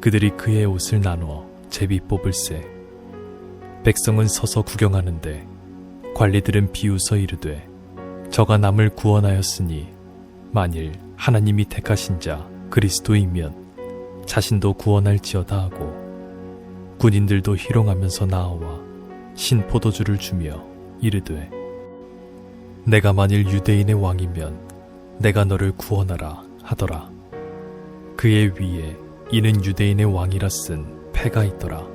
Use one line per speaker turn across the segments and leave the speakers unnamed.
그들이 그의 옷을 나누어 제비 뽑을세 백성은 서서 구경하는데 관리들은 비웃어 이르되 저가 남을 구원하였으니 만일 하나님이 택하신 자 그리스도이면 자신도 구원할지어다 하고 군인들도 희롱하면서 나아와 신 포도주를 주며 이르되 내가 만일 유대인의 왕이면 내가 너를 구원하라 하더라. 그의 위에 이는 유대인의 왕이라 쓴 패가 있더라.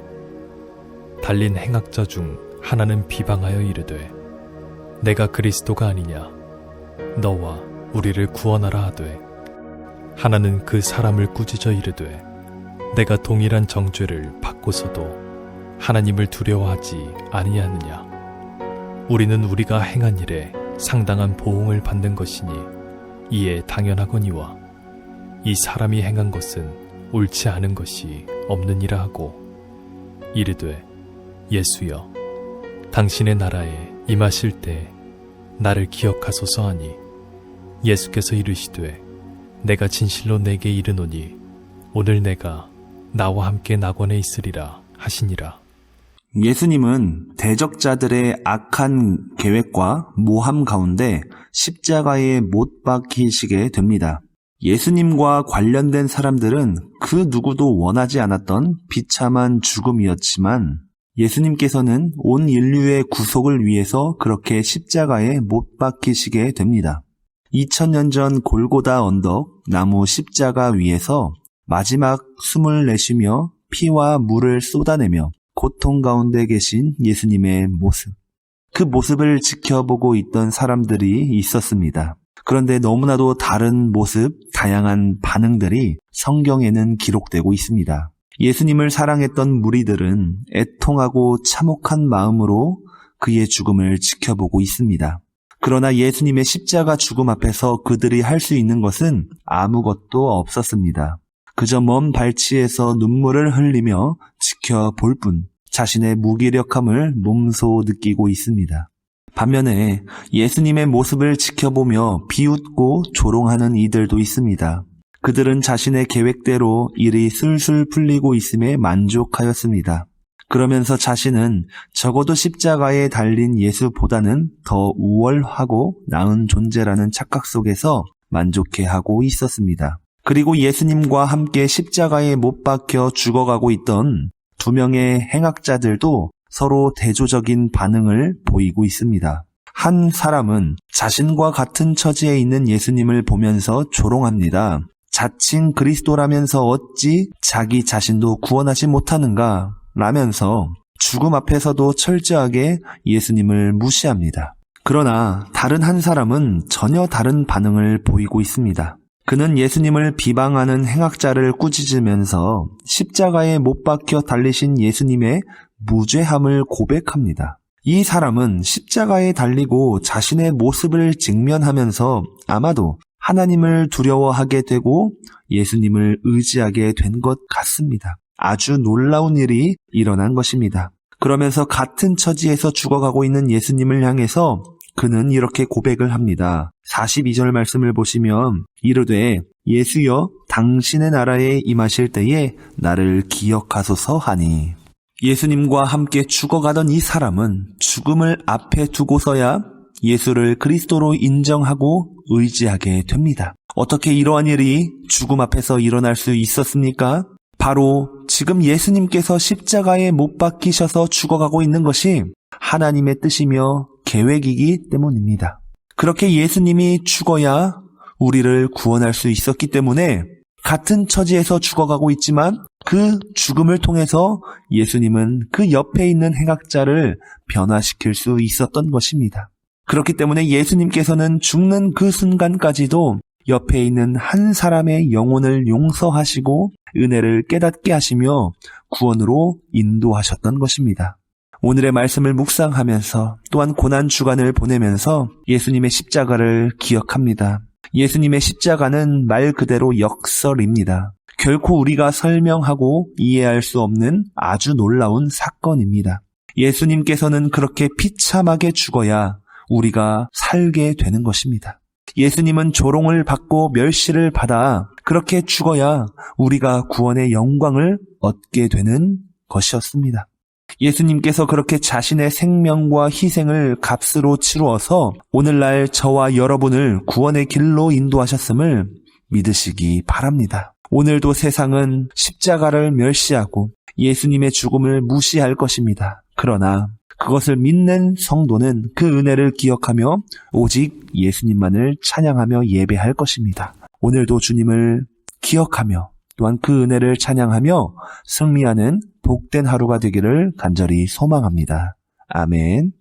달린 행악자 중 하나는 비방하여 이르되 내가 그리스도가 아니냐? 너와 우리를 구원하라 하되 하나는 그 사람을 꾸짖어 이르되 내가 동일한 정죄를 받고서도 하나님을 두려워하지 아니하느냐? 우리는 우리가 행한 일에 상당한 보응을 받는 것이니 이에 당연하거니와 이 사람이 행한 것은 옳지 않은 것이 없느니라 하고 이르되 예수여 당신의 나라에 임하실 때 나를 기억하소서 하니 예수께서 이르시되 내가 진실로 내게 이르노니 오늘 내가 나와 함께 낙원에 있으리라 하시니라
예수님은 대적자들의 악한 계획과 모함 가운데 십자가에 못 박히시게 됩니다. 예수님과 관련된 사람들은 그 누구도 원하지 않았던 비참한 죽음이었지만 예수님께서는 온 인류의 구속을 위해서 그렇게 십자가에 못 박히시게 됩니다. 2000년 전 골고다 언덕 나무 십자가 위에서 마지막 숨을 내쉬며 피와 물을 쏟아내며 고통 가운데 계신 예수님의 모습. 그 모습을 지켜보고 있던 사람들이 있었습니다. 그런데 너무나도 다른 모습, 다양한 반응들이 성경에는 기록되고 있습니다. 예수님을 사랑했던 무리들은 애통하고 참혹한 마음으로 그의 죽음을 지켜보고 있습니다. 그러나 예수님의 십자가 죽음 앞에서 그들이 할 수 있는 것은 아무것도 없었습니다. 그저 먼 발치에서 눈물을 흘리며 지켜볼 뿐 자신의 무기력함을 몸소 느끼고 있습니다. 반면에 예수님의 모습을 지켜보며 비웃고 조롱하는 이들도 있습니다. 그들은 자신의 계획대로 일이 술술 풀리고 있음에 만족하였습니다. 그러면서 자신은 적어도 십자가에 달린 예수보다는 더 우월하고 나은 존재라는 착각 속에서 만족해하고 있었습니다. 그리고 예수님과 함께 십자가에 못 박혀 죽어가고 있던 두 명의 행악자들도 서로 대조적인 반응을 보이고 있습니다. 한 사람은 자신과 같은 처지에 있는 예수님을 보면서 조롱합니다. 자칭 그리스도라면서 어찌 자기 자신도 구원하지 못하는가? 라면서 죽음 앞에서도 철저하게 예수님을 무시합니다. 그러나 다른 한 사람은 전혀 다른 반응을 보이고 있습니다. 그는 예수님을 비방하는 행악자를 꾸짖으면서 십자가에 못 박혀 달리신 예수님의 무죄함을 고백합니다. 이 사람은 십자가에 달리고 자신의 모습을 직면하면서 아마도 하나님을 두려워하게 되고 예수님을 의지하게 된 것 같습니다. 아주 놀라운 일이 일어난 것입니다. 그러면서 같은 처지에서 죽어가고 있는 예수님을 향해서 그는 이렇게 고백을 합니다. 42절 말씀을 보시면 이르되 예수여 당신의 나라에 임하실 때에 나를 기억하소서 하니 예수님과 함께 죽어가던 이 사람은 죽음을 앞에 두고서야 예수를 그리스도로 인정하고 의지하게 됩니다. 어떻게 이러한 일이 죽음 앞에서 일어날 수 있었습니까? 바로 지금 예수님께서 십자가에 못 박히셔서 죽어가고 있는 것이 하나님의 뜻이며 계획이기 때문입니다. 그렇게 예수님이 죽어야 우리를 구원할 수 있었기 때문에 같은 처지에서 죽어가고 있지만 그 죽음을 통해서 예수님은 그 옆에 있는 행악자를 변화시킬 수 있었던 것입니다. 그렇기 때문에 예수님께서는 죽는 그 순간까지도 옆에 있는 한 사람의 영혼을 용서하시고 은혜를 깨닫게 하시며 구원으로 인도하셨던 것입니다. 오늘의 말씀을 묵상하면서 또한 고난 주간을 보내면서 예수님의 십자가를 기억합니다. 예수님의 십자가는 말 그대로 역설입니다. 결코 우리가 설명하고 이해할 수 없는 아주 놀라운 사건입니다. 예수님께서는 그렇게 비참하게 죽어야 우리가 살게 되는 것입니다. 예수님은 조롱을 받고 멸시를 받아 그렇게 죽어야 우리가 구원의 영광을 얻게 되는 것이었습니다. 예수님께서 그렇게 자신의 생명과 희생을 값으로 치루어서 오늘날 저와 여러분을 구원의 길로 인도하셨음을 믿으시기 바랍니다. 오늘도 세상은 십자가를 멸시하고 예수님의 죽음을 무시할 것입니다. 그러나 그것을 믿는 성도는 그 은혜를 기억하며 오직 예수님만을 찬양하며 예배할 것입니다. 오늘도 주님을 기억하며 또한 그 은혜를 찬양하며 승리하는 복된 하루가 되기를 간절히 소망합니다. 아멘.